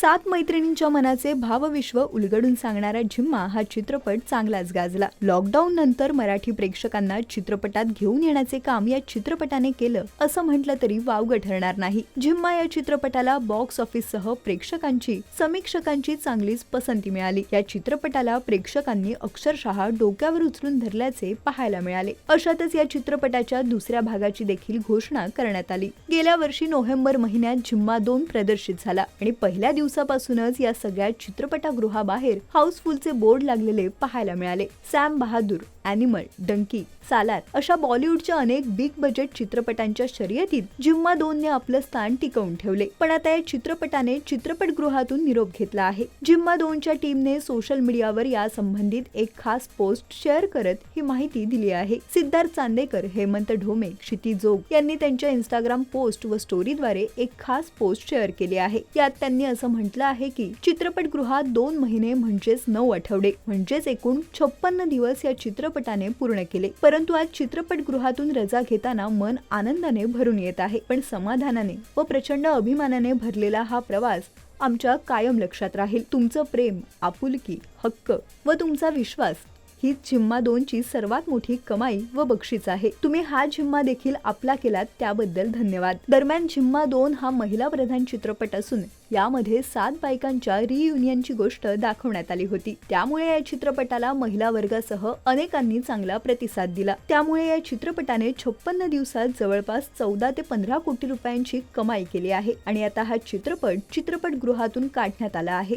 सात मैत्रिणींच्या मनाचे भावविश्व उलगडून सांगणारा झिम्मा हा चित्रपट चांगलाच गाजला. लॉकडाऊन नंतर मराठी प्रेक्षकांना चित्रपटात घेऊन येण्याचे काम या चित्रपटाने केलं असं म्हटलं तरी वावगं ठरणार नाही. झिम्मा या चित्रपटाला बॉक्स ऑफिस सह प्रेक्षकांची समीक्षकांची चांगलीच पसंती मिळाली. या चित्रपटाला प्रेक्षकांनी अक्षरशः डोक्यावर उचलून धरल्याचे पाहायला मिळाले. अशातच या चित्रपटाच्या दुसऱ्या भागाची देखील घोषणा करण्यात आली. गेल्या वर्षी नोव्हेंबर महिन्यात झिम्मा दोन प्रदर्शित झाला आणि पहिल्या दिवसापासूनच या सगळ्या चित्रपटागृहाबाहेर हाऊसफुलचे बोर्ड लागलेले पाहायला मिळाले. सॅम बहादूर अॅनिमल डंकी सालार अशा बॉलिवूडच्या अनेक बिग बजेट चित्रपटांच्या शर्यतीत जिम्मा दोनने आपलं स्थान टिकवून ठेवले. पण आता या चित्रपटाने चित्रपटगृहातून निरोप घेतला आहे. जिम्मा दोनच्या टीमने सोशल मीडियावर या संबंधित एक खास पोस्ट शेअर करत ही माहिती दिली आहे. सिद्धार्थ चांदेकर हेमंत ढोमे क्षिती जोग यांनी त्यांच्या इंस्टाग्राम पोस्ट व स्टोरीद्वारे एक खास पोस्ट शेअर केली आहे. यात त्यांनी असं म्हटलं आहे की चित्रपटगृहात दोन महिने म्हणजेच नऊ आठवडे म्हणजेच एकूण छप्पन्न दिवस या चित्रपट चित्रपटाने पूर्ण केले. परंतु आज चित्रपटगृहातून रजा घेताना मन आनंदाने भरून येत आहे. पण समाधानाने व प्रचंड अभिमानाने भरलेला हा प्रवास आमच्या कायम लक्षात राहील. तुमचं प्रेम आपुलकी हक्क व तुमचा विश्वास ही झिम्मा दोनची सर्वात मोठी कमाई व बक्षीस आहे. तुम्ही हा झिम्मा देखील आपला केलात त्याबद्दल धन्यवाद. दरम्यान झिम्मा दोन हा महिला प्रधान चित्रपट असून यामध्ये सात बायकांच्या रियुनियनची गोष्ट दाखवण्यात आली होती. त्यामुळे या चित्रपटाला महिला वर्गासह अनेकांनी चांगला प्रतिसाद दिला. त्यामुळे या चित्रपटाने छप्पन्न दिवसात जवळपास चौदा ते पंधरा कोटी रुपयांची कमाई केली आहे आणि आता हा चित्रपट चित्रपटगृहातून काढण्यात आला आहे.